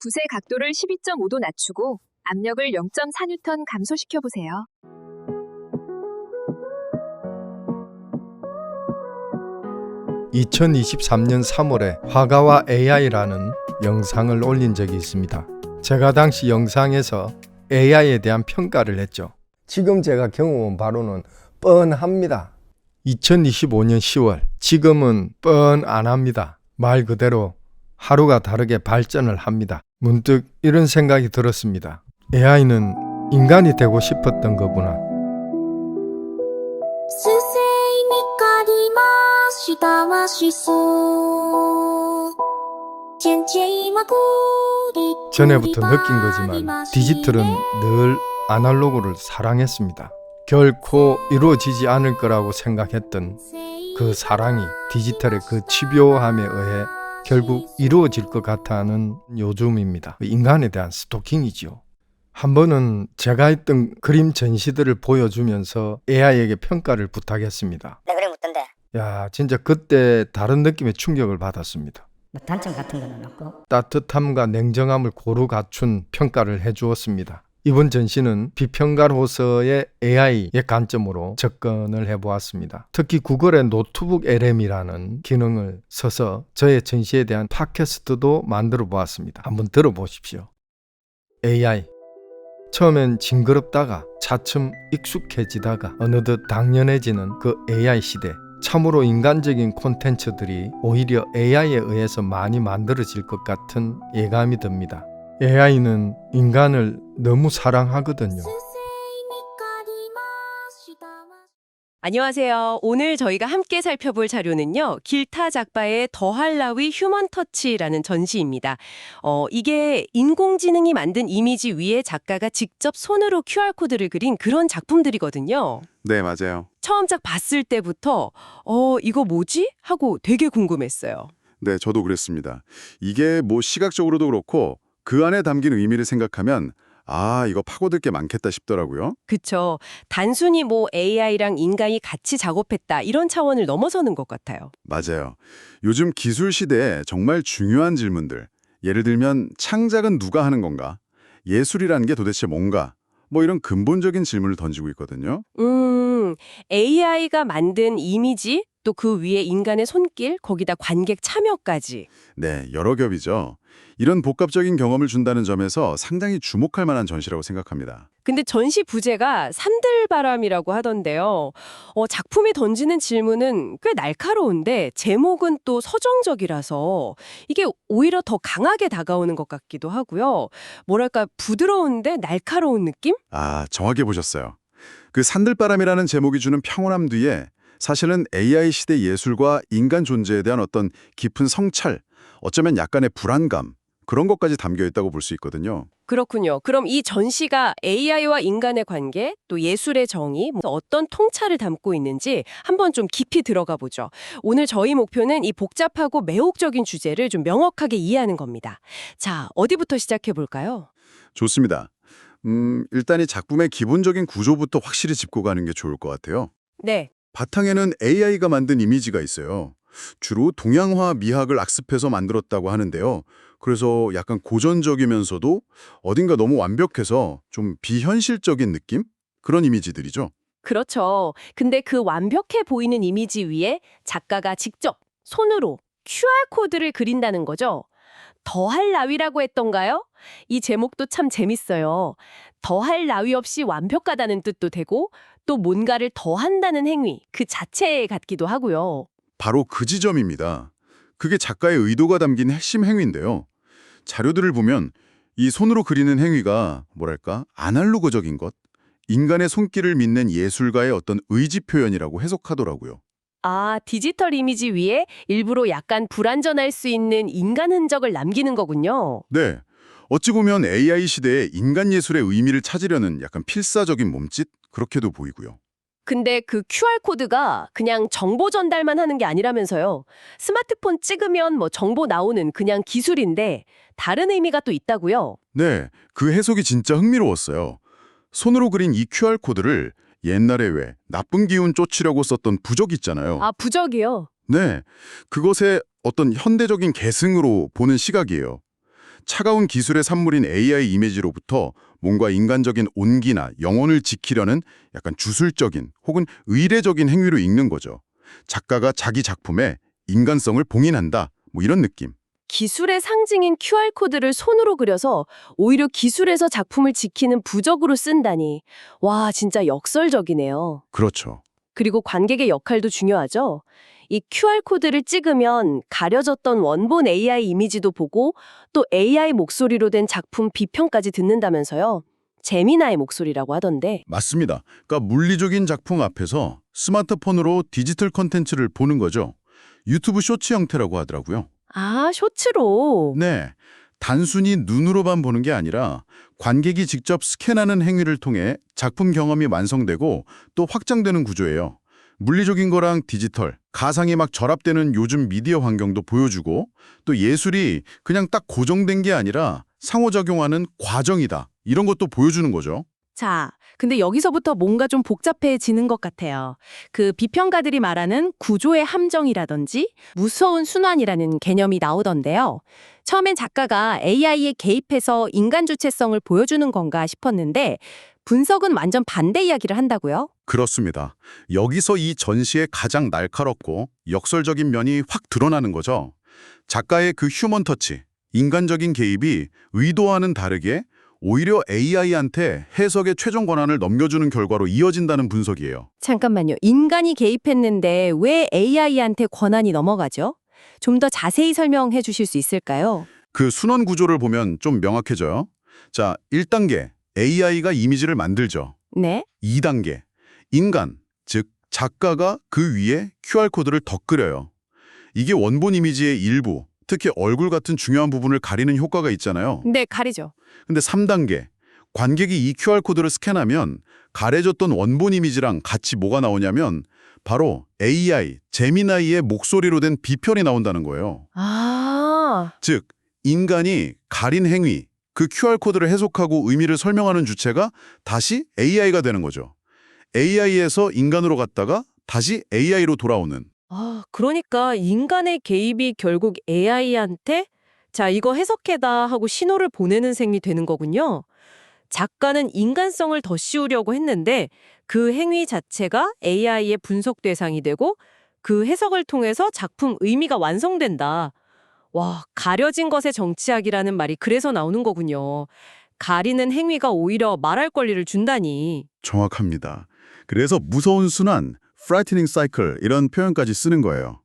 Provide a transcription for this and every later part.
붓의 각도를 12.5도 낮추고 압력을 0.4N 감소시켜 보세요. (2023년 3월에) 화가와 AI라는 영상을 올린 적이 있습니다. 제가 당시 영상에서 AI에 대한 평가를 했죠. 지금 제가 경험한 바로는 뻔합니다. 2025년 10월 지금은 뻔 안 합니다. 말 그대로 하루가 다르게 발전을 합니다. 문득 이런 생각이 들었습니다. AI는 인간이 되고 싶었던 거구나. 전에부터 느낀 거지만 디지털은 늘 아날로그를 사랑했습니다. 결코 이루어지지 않을 거라고 생각했던 그 사랑이 디지털의 그 집요함에 의해 결국 이루어질 것 같아하는 요즘입니다. 인간에 대한 스토킹이지요. 한 번은 제가 했던 그림 전시들을 보여주면서 AI에게 평가를 부탁했습니다. 내 그림 어떤데? 야, 진짜 그때 다른 느낌의 충격을 받았습니다. 뭐 단점 같은 거는 없고 따뜻함과 냉정함을 고루 갖춘 평가를 해주었습니다. 이번 전시는 비평가로서의 AI의 관점으로 접근을 해보았습니다. 특히 구글의 노트북 LM이라는 기능을 써서 저의 전시에 대한 팟캐스트도 만들어 보았습니다. 한번 들어보십시오. AI 처음엔 징그럽다가 차츰 익숙해지다가 어느덧 당연해지는 그 AI 시대. 참으로 인간적인 콘텐츠들이 오히려 AI에 의해서 많이 만들어질 것 같은 예감이 듭니다. AI는 인간을 너무 사랑하거든요. 안녕하세요. 오늘 저희가 함께 살펴볼 자료는요. 길타 작가의 더할라위 휴먼 터치라는 전시입니다. 어, 이게 인공지능이 만든 이미지 위에 작가가 직접 손으로 QR코드를 그린 그런 작품들이거든요. 네, 맞아요. 처음 작 봤을 때부터 어, 이거 뭐지? 하고 되게 궁금했어요. 네, 저도 그랬습니다. 이게 뭐 시각적으로도 그렇고 그 안에 담긴 의미를 생각하면 아, 이거 파고들 게 많겠다 싶더라고요. 그쵸. 단순히 뭐 AI랑 인간이 같이 작업했다 이런 차원을 넘어서는 것 같아요. 맞아요. 요즘 기술 시대에 정말 중요한 질문들. 예를 들면 창작은 누가 하는 건가? 예술이라는 게 도대체 뭔가? 뭐 이런 근본적인 질문을 던지고 있거든요. 음, AI가 만든 이미지, 또 그 위에 인간의 손길, 거기다 관객 참여까지. 네, 여러 겹이죠. 이런 복합적인 경험을 준다는 점에서 상당히 주목할 만한 전시라고 생각합니다. 근데 전시 부제가 산들바람이라고 하던데요. 어, 작품이 던지는 질문은 꽤 날카로운데 제목은 또 서정적이라서 이게 오히려 더 강하게 다가오는 것 같기도 하고요. 뭐랄까 부드러운데 날카로운 느낌? 아, 정확히 보셨어요. 그 산들바람이라는 제목이 주는 평온함 뒤에 사실은 AI 시대 예술과 인간 존재에 대한 어떤 깊은 성찰, 어쩌면 약간의 불안감, 그런 것까지 담겨 있다고 볼 수 있거든요. 그렇군요. 그럼 이 전시가 AI와 인간의 관계, 또 예술의 정의, 뭐 어떤 통찰을 담고 있는지 한번 좀 깊이 들어가 보죠. 오늘 저희 목표는 이 복잡하고 매혹적인 주제를 좀 명확하게 이해하는 겁니다. 자, 어디부터 시작해 볼까요? 좋습니다. 음, 일단 이 작품의 기본적인 구조부터 확실히 짚고 가는 게 좋을 것 같아요. 네. 바탕에는 AI가 만든 이미지가 있어요. 주로 동양화 미학을 악습해서 만들었다고 하는데요. 그래서 약간 고전적이면서도 어딘가 너무 완벽해서 좀 비현실적인 느낌? 그런 이미지들이죠. 그렇죠. 근데 그 완벽해 보이는 이미지 위에 작가가 직접 손으로 QR코드를 그린다는 거죠. 더할 나위라고 했던가요? 이 제목도 참 재밌어요. 더할 나위 없이 완벽하다는 뜻도 되고 또 뭔가를 더한다는 행위 그 자체 같기도 하고요. 바로 그 지점입니다. 그게 작가의 의도가 담긴 핵심 행위인데요. 자료들을 보면 이 손으로 그리는 행위가 뭐랄까 아날로그적인 것, 인간의 손길을 믿는 예술가의 어떤 의지 표현이라고 해석하더라고요. 아, 디지털 이미지 위에 일부러 약간 불완전할 수 있는 인간 흔적을 남기는 거군요. 네. 어찌 보면 AI 시대에 인간 예술의 의미를 찾으려는 약간 필사적인 몸짓? 그렇게도 보이고요. 근데 그 QR코드가 그냥 정보 전달만 하는 게 아니라면서요. 스마트폰 찍으면 뭐 정보 나오는 그냥 기술인데 다른 의미가 또 있다고요. 네, 그 해석이 진짜 흥미로웠어요. 손으로 그린 이 QR코드를 옛날에 왜 나쁜 기운 쫓으려고 썼던 부적 있잖아요. 아, 부적이요. 네, 그것의 어떤 현대적인 계승으로 보는 시각이에요. 차가운 기술의 산물인 AI 이미지로부터 뭔가 인간적인 온기나 영혼을 지키려는 약간 주술적인 혹은 의례적인 행위로 읽는 거죠. 작가가 자기 작품에 인간성을 봉인한다. 뭐 이런 느낌. 기술의 상징인 QR코드를 손으로 그려서 오히려 기술에서 작품을 지키는 부적으로 쓴다니. 와, 진짜 역설적이네요. 그렇죠. 그리고 관객의 역할도 중요하죠. 이 QR코드를 찍으면 가려졌던 원본 AI 이미지도 보고 또 AI 목소리로 된 작품 비평까지 듣는다면서요. 재미나의 목소리라고 하던데. 맞습니다. 그러니까 물리적인 작품 앞에서 스마트폰으로 디지털 컨텐츠를 보는 거죠. 유튜브 쇼츠 형태라고 하더라고요. 아, 쇼츠로. 네. 단순히 눈으로만 보는 게 아니라 관객이 직접 스캔하는 행위를 통해 작품 경험이 완성되고 또 확장되는 구조예요. 물리적인 거랑 디지털, 가상이 막 결합되는 요즘 미디어 환경도 보여주고 또 예술이 그냥 딱 고정된 게 아니라 상호작용하는 과정이다. 이런 것도 보여주는 거죠. 자, 근데 여기서부터 뭔가 좀 복잡해지는 것 같아요. 그 비평가들이 말하는 구조의 함정이라든지 무서운 순환이라는 개념이 나오던데요. 처음엔 작가가 AI에 개입해서 인간 주체성을 보여주는 건가 싶었는데 분석은 완전 반대 이야기를 한다고요? 그렇습니다. 여기서 이 전시의 가장 날카롭고 역설적인 면이 확 드러나는 거죠. 작가의 그 휴먼 터치, 인간적인 개입이 의도와는 다르게 오히려 AI한테 해석의 최종 권한을 넘겨주는 결과로 이어진다는 분석이에요. 잠깐만요. 인간이 개입했는데 왜 AI한테 권한이 넘어가죠? 좀 더 자세히 설명해 주실 수 있을까요? 그 순원 구조를 보면 좀 명확해져요. 자, 1단계, AI가 이미지를 만들죠. 네. 2단계, 인간, 즉 작가가 그 위에 QR코드를 덧그려요. 이게 원본 이미지의 일부, 특히 얼굴 같은 중요한 부분을 가리는 효과가 있잖아요. 네, 가리죠. 근데 3단계, 관객이 이 QR코드를 스캔하면 가려졌던 원본 이미지랑 같이 뭐가 나오냐면 바로 AI, 제미나이의 목소리로 된 비편이 나온다는 거예요. 아, 즉, 인간이 가린 행위, 그 QR코드를 해석하고 의미를 설명하는 주체가 다시 AI가 되는 거죠. AI에서 인간으로 갔다가 다시 AI로 돌아오는. 아, 그러니까 인간의 개입이 결국 AI한테 자, 이거 해석해다 하고 신호를 보내는 셈이 되는 거군요. 작가는 인간성을 더 씌우려고 했는데 그 행위 자체가 AI의 분석 대상이 되고 그 해석을 통해서 작품 의미가 완성된다. 와, 가려진 것의 정치학이라는 말이 그래서 나오는 거군요. 가리는 행위가 오히려 말할 권리를 준다니. 정확합니다. 그래서 무서운 순환, frightening cycle 이런 표현까지 쓰는 거예요.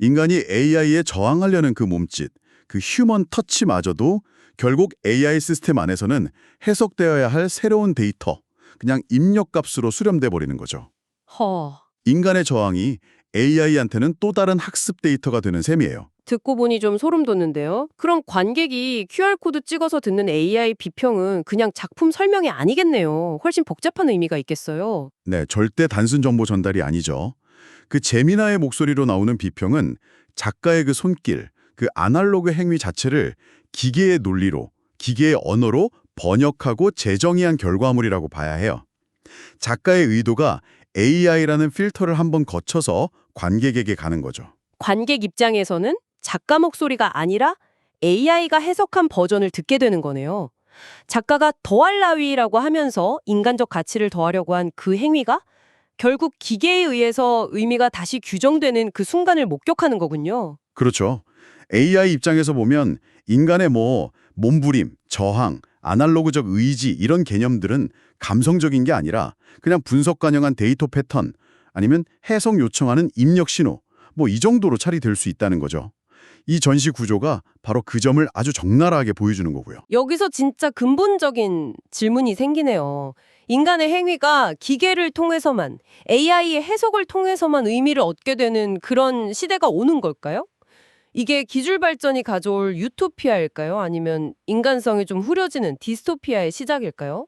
인간이 AI에 저항하려는 그 몸짓, 그 휴먼 터치마저도 결국 AI 시스템 안에서는 해석되어야 할 새로운 데이터, 그냥 입력값으로 수렴돼 버리는 거죠. 허. 인간의 저항이 AI한테는 또 다른 학습 데이터가 되는 셈이에요. 듣고 보니 좀 소름 돋는데요. 그럼 관객이 QR코드 찍어서 듣는 AI 비평은 그냥 작품 설명이 아니겠네요. 훨씬 복잡한 의미가 있겠어요. 네, 절대 단순 정보 전달이 아니죠. 그 재미나의 목소리로 나오는 비평은 작가의 그 손길, 그 아날로그 행위 자체를 기계의 논리로, 기계의 언어로 번역하고 재정의한 결과물이라고 봐야 해요. 작가의 의도가 AI라는 필터를 한번 거쳐서 관객에게 가는 거죠. 관객 입장에서는 작가 목소리가 아니라 AI가 해석한 버전을 듣게 되는 거네요. 작가가 더할 나위라고 하면서 인간적 가치를 더하려고 한 그 행위가 결국 기계에 의해서 의미가 다시 규정되는 그 순간을 목격하는 거군요. 그렇죠. AI 입장에서 보면 인간의 뭐 몸부림, 저항, 아날로그적 의지 이런 개념들은 감성적인 게 아니라 그냥 분석 가능한 데이터 패턴 아니면 해석 요청하는 입력 신호 뭐 이 정도로 처리될 수 있다는 거죠. 이 전시 구조가 바로 그 점을 아주 적나라하게 보여주는 거고요. 여기서 진짜 근본적인 질문이 생기네요. 인간의 행위가 기계를 통해서만, AI의 해석을 통해서만 의미를 얻게 되는 그런 시대가 오는 걸까요? 이게 기술 발전이 가져올 유토피아일까요? 아니면 인간성이 좀 후려지는 디스토피아의 시작일까요?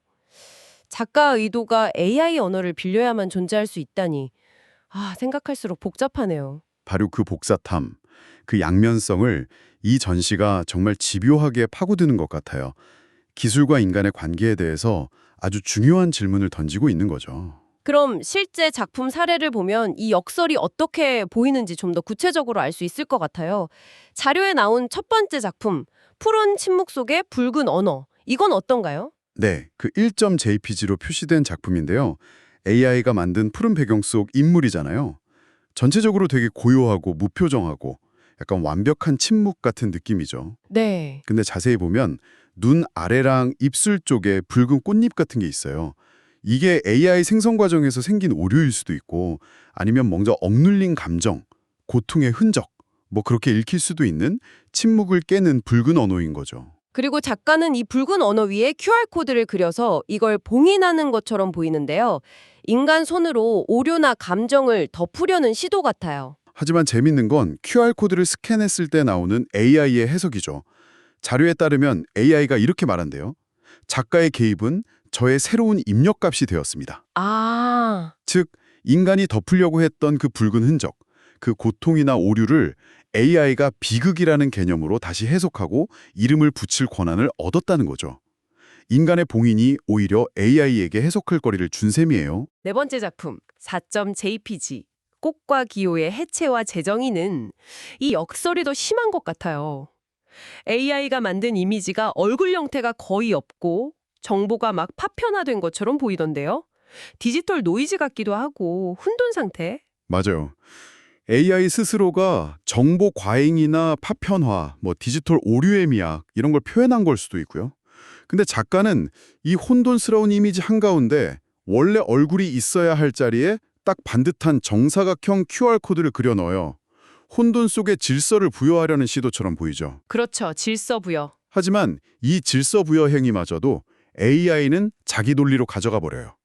작가 의도가 AI 언어를 빌려야만 존재할 수 있다니. 아, 생각할수록 복잡하네요. 바로 그 복사탐, 그 양면성을 이 전시가 정말 집요하게 파고드는 것 같아요. 기술과 인간의 관계에 대해서 아주 중요한 질문을 던지고 있는 거죠. 그럼 실제 작품 사례를 보면 이 역설이 어떻게 보이는지 좀 더 구체적으로 알 수 있을 것 같아요. 자료에 나온 첫 번째 작품, 푸른 침묵 속의 붉은 언어. 이건 어떤가요? 네, 그 1.jpg로 표시된 작품인데요. AI가 만든 푸른 배경 속 인물이잖아요. 전체적으로 되게 고요하고 무표정하고 약간 완벽한 침묵 같은 느낌이죠. 네. 근데 자세히 보면 눈 아래랑 입술 쪽에 붉은 꽃잎 같은 게 있어요. 이게 AI 생성 과정에서 생긴 오류일 수도 있고 아니면 먼저 억눌린 감정, 고통의 흔적, 뭐 그렇게 읽힐 수도 있는 침묵을 깨는 붉은 언어인 거죠. 그리고 작가는 이 붉은 언어 위에 QR코드를 그려서 이걸 봉인하는 것처럼 보이는데요. 인간 손으로 오류나 감정을 덮으려는 시도 같아요. 하지만 재밌는 건 QR코드를 스캔했을 때 나오는 AI의 해석이죠. 자료에 따르면 AI가 이렇게 말한대요. 작가의 개입은 저의 새로운 입력값이 되었습니다. 아, 즉, 인간이 덮으려고 했던 그 붉은 흔적, 그 고통이나 오류를 AI가 비극이라는 개념으로 다시 해석하고 이름을 붙일 권한을 얻었다는 거죠. 인간의 봉인이 오히려 AI에게 해석할 거리를 준 셈이에요. 네 번째 작품 4.jpg 꽃과 기호의 해체와 재정의는 이 역설이 더 심한 것 같아요. AI가 만든 이미지가 얼굴 형태가 거의 없고 정보가 막 파편화된 것처럼 보이던데요. 디지털 노이즈 같기도 하고 혼돈 상태. 맞아요. AI 스스로가 정보 과잉이나 파편화, 뭐 디지털 오류의 미학 이런 걸 표현한 걸 수도 있고요. 근데 작가는 이 혼돈스러운 이미지 한가운데 원래 얼굴이 있어야 할 자리에 딱 반듯한 정사각형 QR코드를 그려 넣어요. 혼돈 속에 질서를 부여하려는 시도처럼 보이죠. 그렇죠. 질서 부여. 하지만 이 질서 부여 행위마저도 AI는 자기 논리로 가져가 버려요.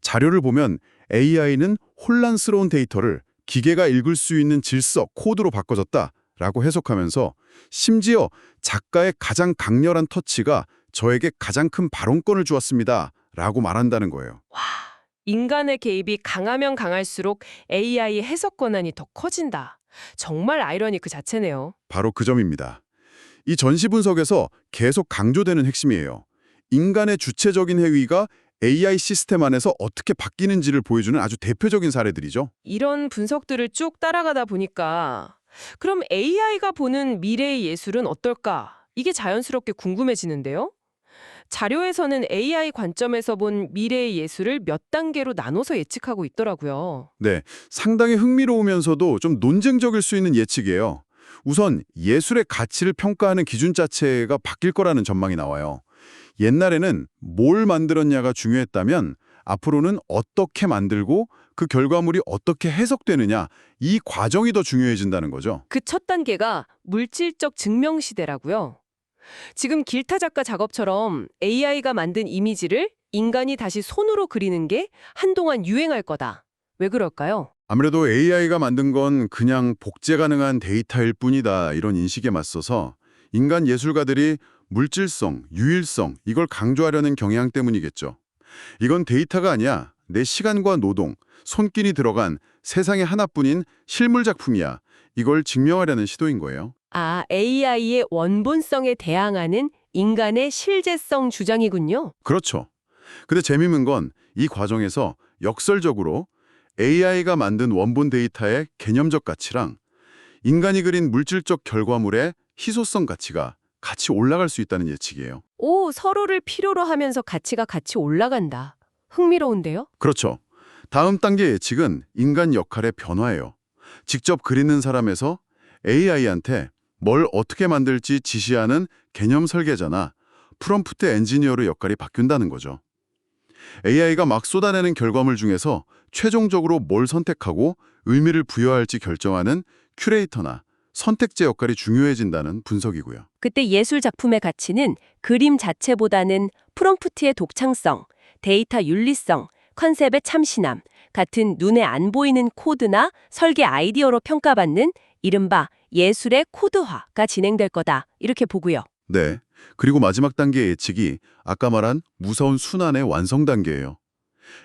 자료를 보면 AI는 혼란스러운 데이터를 기계가 읽을 수 있는 질서, 코드로 바꿔줬다라고 해석하면서 심지어 작가의 가장 강렬한 터치가 저에게 가장 큰 발언권을 주었습니다. 라고 말한다는 거예요. 인간의 개입이 강하면 강할수록 AI의 해석 권한이 더 커진다. 정말 아이러니 그 자체네요. 바로 그 점입니다. 이 전시 분석에서 계속 강조되는 핵심이에요. 인간의 주체적인 행위가 AI 시스템 안에서 어떻게 바뀌는지를 보여주는 아주 대표적인 사례들이죠. 이런 분석들을 쭉 따라가다 보니까 그럼 AI가 보는 미래의 예술은 어떨까? 이게 자연스럽게 궁금해지는데요. 자료에서는 AI 관점에서 본 미래의 예술을 몇 단계로 나눠서 예측하고 있더라고요. 네, 상당히 흥미로우면서도 좀 논쟁적일 수 있는 예측이에요. 우선 예술의 가치를 평가하는 기준 자체가 바뀔 거라는 전망이 나와요. 옛날에는 뭘 만들었냐가 중요했다면 앞으로는 어떻게 만들고 그 결과물이 어떻게 해석되느냐 이 과정이 더 중요해진다는 거죠. 그 첫 단계가 물질적 증명 시대라고요. 지금 길타 작가 작업처럼 AI가 만든 이미지를 인간이 다시 손으로 그리는 게 한동안 유행할 거다. 왜 그럴까요? 아무래도 AI가 만든 건 그냥 복제 가능한 데이터일 뿐이다 이런 인식에 맞서서 인간 예술가들이 물질성, 유일성 이걸 강조하려는 경향 때문이겠죠. 이건 데이터가 아니야. 내 시간과 노동, 손길이 들어간 세상에 하나뿐인 실물 작품이야. 이걸 증명하려는 시도인 거예요. 아, AI의 원본성에 대항하는 인간의 실제성 주장이군요. 그렇죠. 근데 재미있는 건 이 과정에서 역설적으로 AI가 만든 원본 데이터의 개념적 가치랑 인간이 그린 물질적 결과물의 희소성 가치가 같이 올라갈 수 있다는 예측이에요. 오, 서로를 필요로 하면서 가치가 같이 올라간다. 흥미로운데요? 그렇죠. 다음 단계 예측은 인간 역할의 변화예요. 직접 그리는 사람에서 AI한테 뭘 어떻게 만들지 지시하는 개념 설계자나 프롬프트 엔지니어의 역할이 바뀐다는 거죠. AI가 막 쏟아내는 결과물 중에서 최종적으로 뭘 선택하고 의미를 부여할지 결정하는 큐레이터나 선택제 역할이 중요해진다는 분석이고요. 그때 예술 작품의 가치는 그림 자체보다는 프롬프트의 독창성, 데이터 윤리성, 컨셉의 참신함 같은 눈에 안 보이는 코드나 설계 아이디어로 평가받는 이른바 예술의 코드화가 진행될 거다. 이렇게 보고요. 네. 그리고 마지막 단계의 예측이 아까 말한 무서운 순환의 완성 단계예요.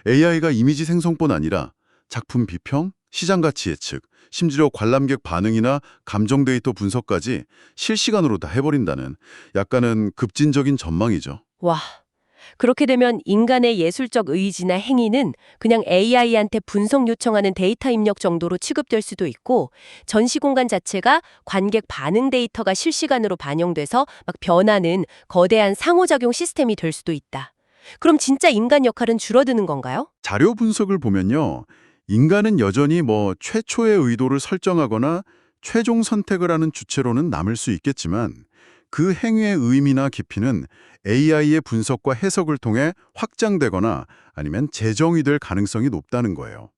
AI가 이미지 생성뿐 아니라 작품 비평, 시장 가치 예측, 심지어 관람객 반응이나 감정 데이터 분석까지 실시간으로 다 해버린다는 약간은 급진적인 전망이죠. 와, 그렇게 되면 인간의 예술적 의지나 행위는 그냥 AI한테 분석 요청하는 데이터 입력 정도로 취급될 수도 있고 전시 공간 자체가 관객 반응 데이터가 실시간으로 반영돼서 막 변하는 거대한 상호작용 시스템이 될 수도 있다. 그럼 진짜 인간 역할은 줄어드는 건가요? 자료 분석을 보면요. 인간은 여전히 뭐 최초의 의도를 설정하거나 최종 선택을 하는 주체로는 남을 수 있겠지만 그 행위의 의미나 깊이는 AI의 분석과 해석을 통해 확장되거나 아니면 재정이 될 가능성이 높다는 거예요.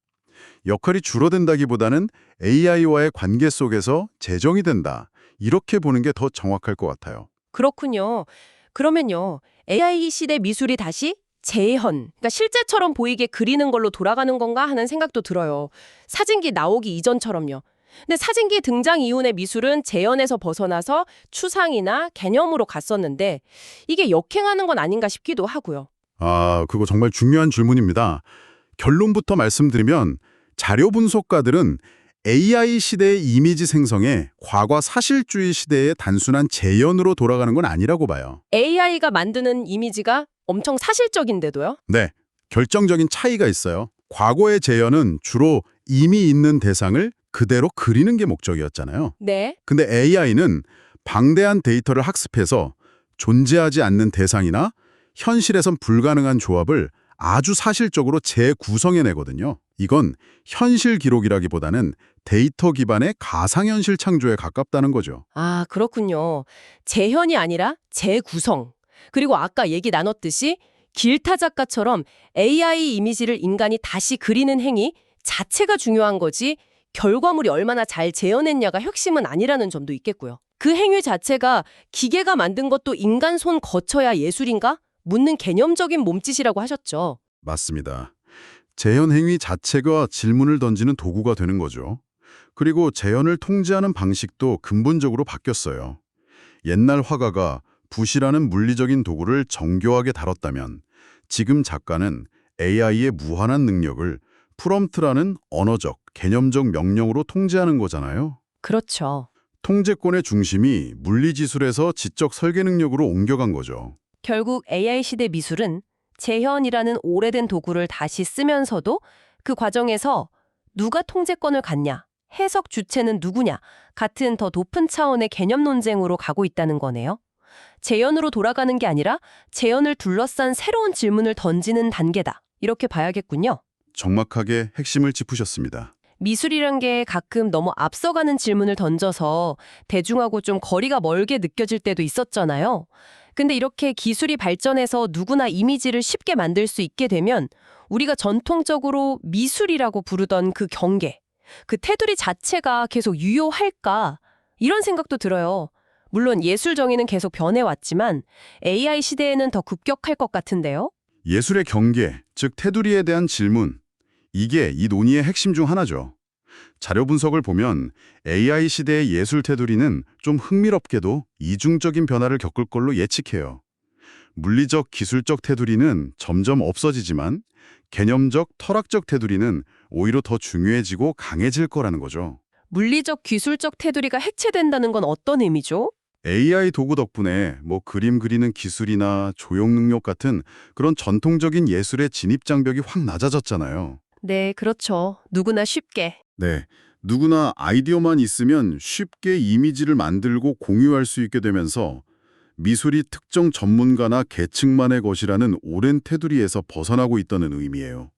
역할이 줄어든다기보다는 AI와의 관계 속에서 재정이 된다. 이렇게 보는 게 더 정확할 것 같아요. 그렇군요. 그러면요. AI 시대 미술이 다시 재현, 그러니까 실제처럼 보이게 그리는 걸로 돌아가는 건가 하는 생각도 들어요. 사진기 나오기 이전처럼요. 근데 사진기 등장 이후의 미술은 재현에서 벗어나서 추상이나 개념으로 갔었는데 이게 역행하는 건 아닌가 싶기도 하고요. 아, 그거 정말 중요한 질문입니다. 결론부터 말씀드리면 자료 분석가들은 AI 시대의 이미지 생성에 과거 사실주의 시대의 단순한 재현으로 돌아가는 건 아니라고 봐요. AI가 만드는 이미지가 엄청 사실적인데도요? 네, 결정적인 차이가 있어요. 과거의 재현은 주로 이미 있는 대상을 그대로 그리는 게 목적이었잖아요. 네. 근데 AI는 방대한 데이터를 학습해서 존재하지 않는 대상이나 현실에선 불가능한 조합을 아주 사실적으로 재구성해내거든요. 이건 현실 기록이라기보다는 데이터 기반의 가상현실 창조에 가깝다는 거죠. 아, 그렇군요. 재현이 아니라 재구성. 그리고 아까 얘기 나눴듯이 길타 작가처럼 AI 이미지를 인간이 다시 그리는 행위 자체가 중요한 거지 결과물이 얼마나 잘 재현했냐가 핵심은 아니라는 점도 있겠고요. 그 행위 자체가 기계가 만든 것도 인간 손 거쳐야 예술인가? 묻는 개념적인 몸짓이라고 하셨죠. 맞습니다. 재현 행위 자체가 질문을 던지는 도구가 되는 거죠. 그리고 재현을 통제하는 방식도 근본적으로 바뀌었어요. 옛날 화가가 붓이라는 물리적인 도구를 정교하게 다뤘다면 지금 작가는 AI의 무한한 능력을 프롬프트라는 언어적, 개념적 명령으로 통제하는 거잖아요. 그렇죠. 통제권의 중심이 물리지술에서 지적 설계 능력으로 옮겨간 거죠. 결국 AI 시대 미술은 재현이라는 오래된 도구를 다시 쓰면서도 그 과정에서 누가 통제권을 갖냐, 해석 주체는 누구냐 같은 더 높은 차원의 개념 논쟁으로 가고 있다는 거네요. 재현으로 돌아가는 게 아니라 재현을 둘러싼 새로운 질문을 던지는 단계다. 이렇게 봐야겠군요. 정확하게 핵심을 짚으셨습니다. 미술이란 게 가끔 너무 앞서가는 질문을 던져서 대중하고 좀 거리가 멀게 느껴질 때도 있었잖아요. 근데 이렇게 기술이 발전해서 누구나 이미지를 쉽게 만들 수 있게 되면 우리가 전통적으로 미술이라고 부르던 그 경계, 그 테두리 자체가 계속 유효할까? 이런 생각도 들어요. 물론 예술 정의는 계속 변해왔지만 AI 시대에는 더 급격할 것 같은데요. 예술의 경계, 즉 테두리에 대한 질문, 이게 이 논의의 핵심 중 하나죠. 자료 분석을 보면 AI 시대의 예술 테두리는 좀 흥미롭게도 이중적인 변화를 겪을 걸로 예측해요. 물리적, 기술적 테두리는 점점 없어지지만 개념적, 철학적 테두리는 오히려 더 중요해지고 강해질 거라는 거죠. 물리적, 기술적 테두리가 해체된다는 건 어떤 의미죠? AI 도구 덕분에 뭐 그림 그리는 기술이나 조형 능력 같은 그런 전통적인 예술의 진입 장벽이 확 낮아졌잖아요. 네, 그렇죠. 누구나 쉽게. 네. 누구나 아이디어만 있으면 쉽게 이미지를 만들고 공유할 수 있게 되면서 미술이 특정 전문가나 계층만의 것이라는 오랜 테두리에서 벗어나고 있다는 의미예요.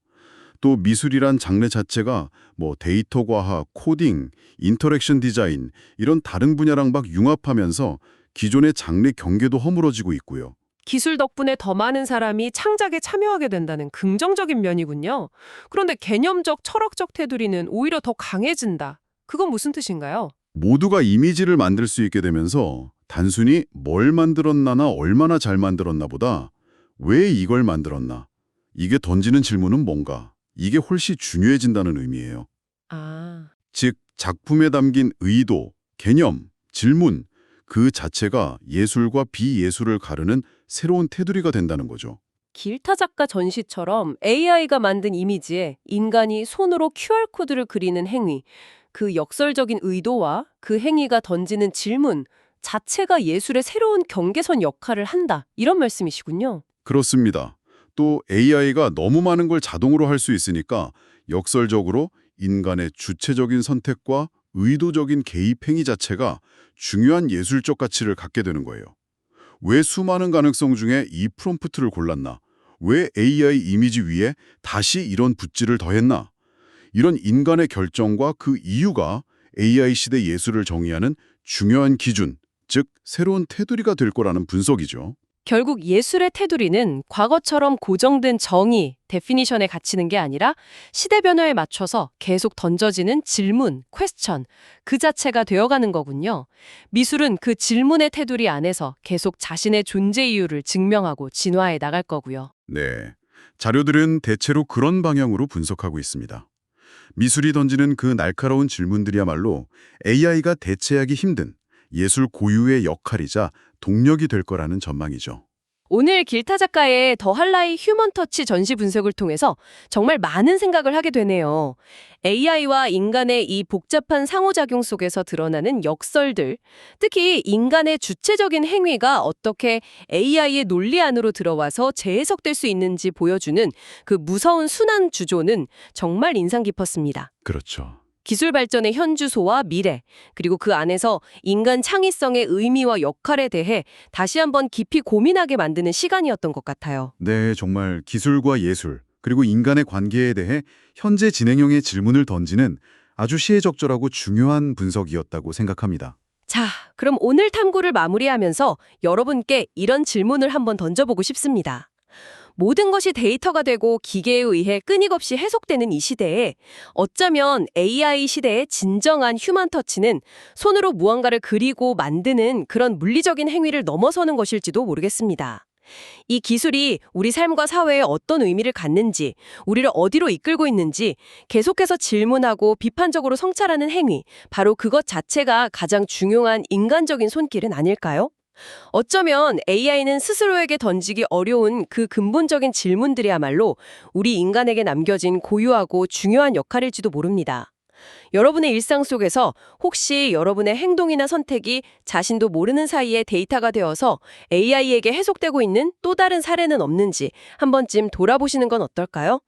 또 미술이란 장르 자체가 뭐 데이터 과학, 코딩, 인터랙션 디자인 이런 다른 분야랑 막 융합하면서 기존의 장르 경계도 허물어지고 있고요. 기술 덕분에 더 많은 사람이 창작에 참여하게 된다는 긍정적인 면이군요. 그런데 개념적, 철학적 테두리는 오히려 더 강해진다. 그건 무슨 뜻인가요? 모두가 이미지를 만들 수 있게 되면서 단순히 뭘 만들었나나 얼마나 잘 만들었나 보다 왜 이걸 만들었나 이게 던지는 질문은 뭔가 이게 훨씬 중요해진다는 의미예요. 아, 즉 작품에 담긴 의도, 개념, 질문 그 자체가 예술과 비예술을 가르는 새로운 테두리가 된다는 거죠. 길타 작가 전시처럼 AI가 만든 이미지에 인간이 손으로 QR코드를 그리는 행위, 그 역설적인 의도와 그 행위가 던지는 질문 자체가 예술의 새로운 경계선 역할을 한다. 이런 말씀이시군요. 그렇습니다. 또 AI가 너무 많은 걸 자동으로 할 수 있으니까 역설적으로 인간의 주체적인 선택과 의도적인 개입 행위 자체가 중요한 예술적 가치를 갖게 되는 거예요. 왜 수많은 가능성 중에 이 프롬프트를 골랐나? 왜 AI 이미지 위에 다시 이런 붓질을 더했나? 이런 인간의 결정과 그 이유가 AI 시대 예술을 정의하는 중요한 기준, 즉 새로운 테두리가 될 거라는 분석이죠. 결국 예술의 테두리는 과거처럼 고정된 정의, 데피니션에 갇히는 게 아니라 시대 변화에 맞춰서 계속 던져지는 질문, 퀘스천, 그 자체가 되어가는 거군요. 미술은 그 질문의 테두리 안에서 계속 자신의 존재 이유를 증명하고 진화해 나갈 거고요. 네. 자료들은 대체로 그런 방향으로 분석하고 있습니다. 미술이 던지는 그 날카로운 질문들이야말로 AI가 대체하기 힘든 예술 고유의 역할이자 동력이 될 거라는 전망이죠. 오늘 길타 작가의 더 할라이 휴먼 터치 전시 분석을 통해서 정말 많은 생각을 하게 되네요. AI와 인간의 이 복잡한 상호작용 속에서 드러나는 역설들, 특히 인간의 주체적인 행위가 어떻게 AI의 논리 안으로 들어와서 재해석될 수 있는지 보여주는 그 무서운 순환 주조는 정말 인상 깊었습니다. 그렇죠. 기술 발전의 현주소와 미래, 그리고 그 안에서 인간 창의성의 의미와 역할에 대해 다시 한번 깊이 고민하게 만드는 시간이었던 것 같아요. 네, 정말 기술과 예술, 그리고 인간의 관계에 대해 현재 진행형의 질문을 던지는 아주 시의적절하고 중요한 분석이었다고 생각합니다. 자, 그럼 오늘 탐구를 마무리하면서 여러분께 이런 질문을 한번 던져보고 싶습니다. 모든 것이 데이터가 되고 기계에 의해 끊임없이 해석되는 이 시대에 어쩌면 AI 시대의 진정한 휴먼 터치는 손으로 무언가를 그리고 만드는 그런 물리적인 행위를 넘어서는 것일지도 모르겠습니다. 이 기술이 우리 삶과 사회에 어떤 의미를 갖는지, 우리를 어디로 이끌고 있는지 계속해서 질문하고 비판적으로 성찰하는 행위, 바로 그것 자체가 가장 중요한 인간적인 손길은 아닐까요? 어쩌면 AI는 스스로에게 던지기 어려운 그 근본적인 질문들이야말로 우리 인간에게 남겨진 고유하고 중요한 역할일지도 모릅니다. 여러분의 일상 속에서 혹시 여러분의 행동이나 선택이 자신도 모르는 사이에 데이터가 되어서 AI에게 해석되고 있는 또 다른 사례는 없는지 한 번쯤 돌아보시는 건 어떨까요?